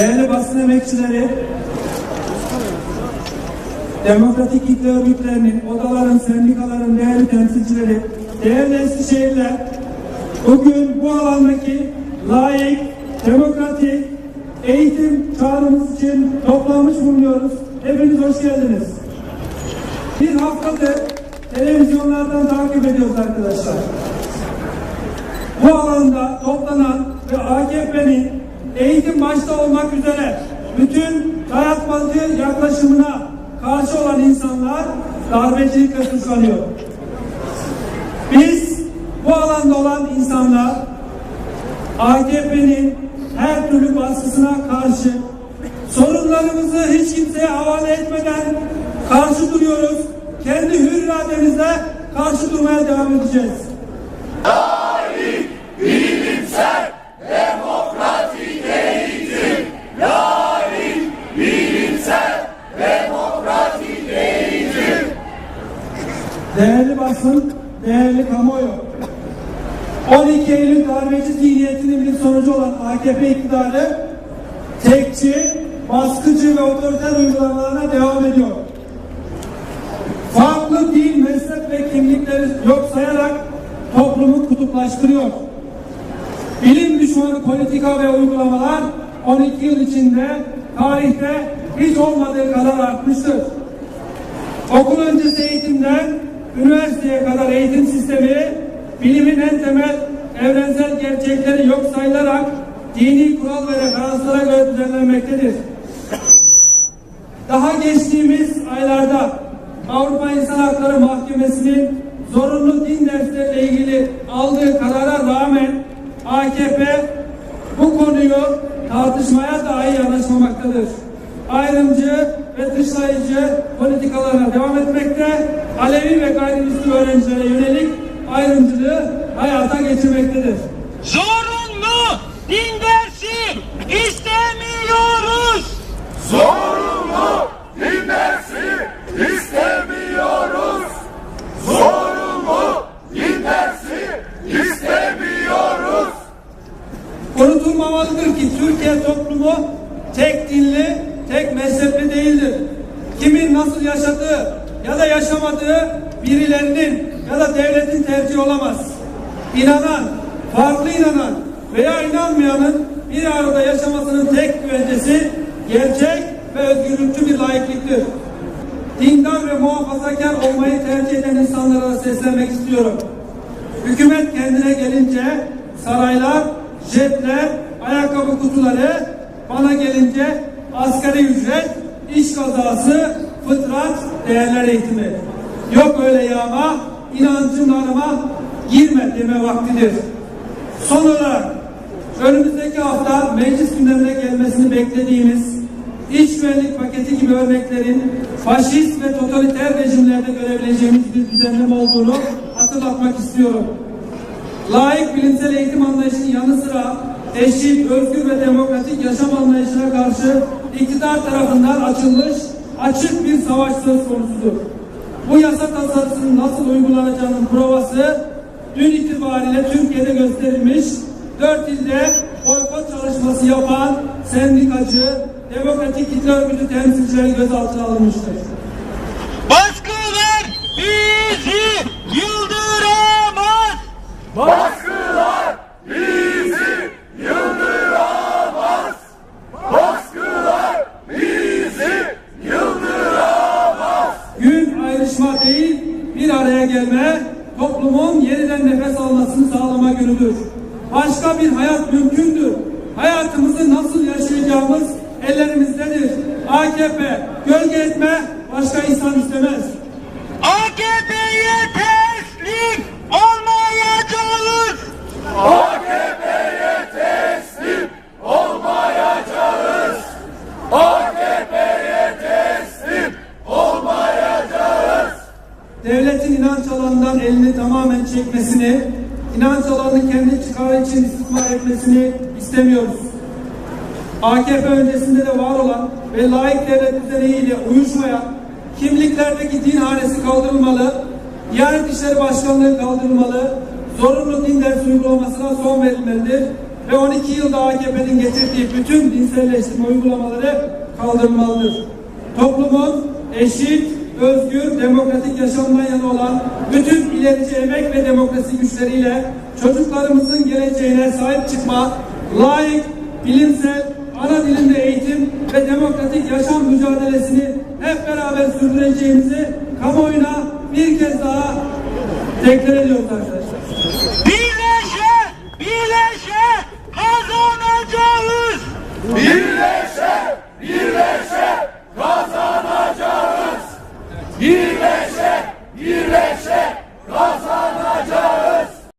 değerli basın emekçileri, demokratik kitle örgütlerinin, odaların, sendikaların değerli temsilcileri, değerli Eskişehirler, bugün bu alandaki layık, demokratik eğitim çağrımız için toplanmış bulunuyoruz. Hepiniz hoş geldiniz. Bir haftadır televizyonlardan takip ediyoruz arkadaşlar. Bu alanda toplanan ve AKP'nin eğitim başta olmak üzere bütün dayatmacı yaklaşımına karşı olan insanlar darbecilikle suçlanıyor. Biz bu alanda olan insanlar AKP'nin her türlü baskısına karşı sorunlarımızı hiç kimseye havale etmeden karşı duruyoruz. Kendi hür irademizle karşı durmaya devam edeceğiz. Değerli basın, değerli kamuoyu. 12 Eylül darbeci zihniyetinin bir sonucu olan AKP iktidarı tekçi, baskıcı ve otoriter uygulamalarına devam ediyor. Farklı dil, meslek ve kimlikleri yok sayarak toplumu kutuplaştırıyor. Bilim düşmanı politika ve uygulamalar 12 yıl içinde tarihte hiç olmadığı kadar artmıştır. Okul öncesi eğitimden üniversiteye kadar eğitim sistemi bilimin en temel evrensel gerçekleri yok sayılarak dini kural ve referanslara göre düzenlenmektedir. Daha geçtiğimiz aylarda Avrupa İnsan Hakları Mahkemesi'nin zorunlu din dersleriyle ilgili aldığı karara rağmen AKP bu konuyu tartışmaya dahi yanaşmamaktadır. Ayrımcı ve dışlayıcı politikalarına devam etmekte, Alevi ve gayrimüslim öğrencilere yönelik ayrımcılığı hayata geçirmektedir. Zorunlu din dersi istemiyoruz. Zorunlu din dersi istemiyoruz. Zorunlu din dersi istemiyoruz. Unutulmamalıdır ki Türkiye toplumu tek dinli, nasıl yaşadığı ya da yaşamadığı birilerinin ya da devletin tercihi olamaz. İnanan, farklı inanan veya inanmayanın bir arada yaşamasının tek güvencesi gerçek ve özgürlükçü bir layıklıktır. Dindar ve muhafazakar olmayı tercih eden insanlara seslenmek istiyorum. Hükümet kendine gelince saraylar, jetler, ayakkabı kutuları, bana gelince asgari ücret, iş kazası, fıtrat, değerler eğitimi. Yok öyle yağma, inancımlarıma girme deme vaktidir. Son olarak önümüzdeki hafta meclis gündemine gelmesini beklediğimiz iç güvenlik paketi gibi örneklerin faşist ve totaliter rejimlerde görebileceğimiz bir düzenleme olduğunu hatırlatmak istiyorum. Layık bilimsel eğitim anlayışının yanı sıra eşit, özgür ve demokratik yaşam anlayışına karşı iktidar tarafından açılmış açık bir savaş söz konusudur. Bu yasa tasarısının nasıl uygulanacağının provası dün itibariyle Türkiye'de gösterilmiş dört ilde boykot çalışması yapan sendikacı, demokratik kitle örgütü temsilcileri gözaltına alınmıştır. Baskılar bizi yıldıramaz. Baskılar bizi yıldıramaz. Baskılar bizi yıldıramaz. gün ayrışma değil bir araya gelme, toplumun yeniden nefes almasını sağlama günüdür. Başka bir hayat mümkündür. Hayatımızı nasıl yaşayacağımız ellerimizdedir. AKP gölge etme, başka insan istemez. AKP'ye teslim olmayacağız. AKP'ye teslim olmayacağız. AKP'ye teslim olmayacağız. Devletin inanç alanından elini tamamen çekmesini, inanç alanını kendi çıkarı için istismar etmesini istemiyoruz. AKP öncesinde de var olan ve layık devlet düzeniyle uyuşmayan kimliklerdeki din hanesi kaldırılmalı, Diyanet İşleri Başkanlığı kaldırılmalı, zorunlu din dersi uygulamasına son verilmelidir ve 12 yılda AKP'nin getirdiği bütün dinselleştirme uygulamaları kaldırılmalıdır. Toplumun eşit, özgür, demokratik yaşamdan yana olan bütün ilerici emek ve demokrasi güçleriyle çocuklarımızın geleceğine sahip çıkma, layık, bilimsel, ana dilinde eğitim ve demokratik yaşam mücadelesini hep beraber sürdüreceğimizi kamuoyuna bir kez daha tekrar ediyoruz arkadaşlar. Birleşe, birleşe kazanacağız. Birleşe